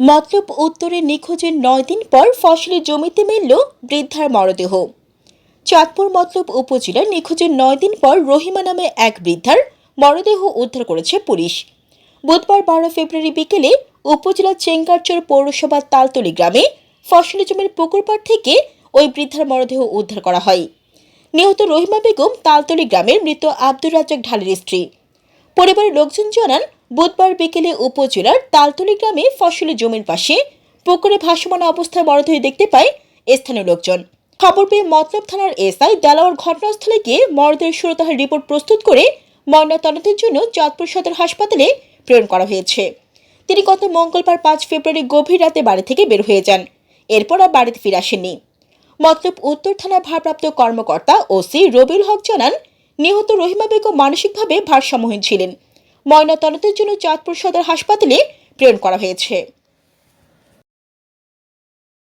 মতলব উত্তরে নিখোঁজের নয় দিন পর ফসলের জমিতে মিলল বৃদ্ধার মরদেহ। চাঁদপুর মতলব উপজেলার নিখোঁজের নয় দিন পর রহিমা নামে এক বৃদ্ধার মরদেহ উদ্ধার করেছে পুলিশ। বুধবার বারো ফেব্রুয়ারি বিকেলে উপজেলার চেঙ্গারচর পৌরসভার তালতলি গ্রামে ফসলি জমির পুকুরপাড় থেকে ওই বৃদ্ধার মরদেহ উদ্ধার করা হয়। নিহত রহিমা বেগম তালতলি গ্রামের মৃত আব্দুর রাজ্জাক ঢালের স্ত্রী। পরিবারের লোকজন জানান বুধবার বিকেলে উপজেলার তালতলি গ্রামে ফসলি জমির পাশে পুকুরে ভাসমান অবস্থায় মরদেহ দেখতে পায় স্থানীয় লোকজন। খবর পেয়ে মতলব থানার এসআই দেলাওয়ার ঘটনাস্থলে গিয়ে মরদের সুরতহার রিপোর্ট প্রস্তুত করে ময়নাতদন্তের জন্য চাঁদপুর সদর হাসপাতালে প্রেরণ করা হয়েছে। তিনি গত মঙ্গলবার পাঁচ ফেব্রুয়ারি গভীর রাতে বাড়ি থেকে বের হয়ে যান। এরপর আর বাড়িতে ফিরে আসেননি। মতলব উত্তর থানার ভারপ্রাপ্ত কর্মকর্তা ওসি রবিউল হক জানান, নিহত রহিমা বেগম মানসিকভাবে ভারসাম্যহীন ছিলেন। ময়নাতদন্তের জন্য চাঁদপুর সদর হাসপাতালে প্রেরণ করা হয়েছে।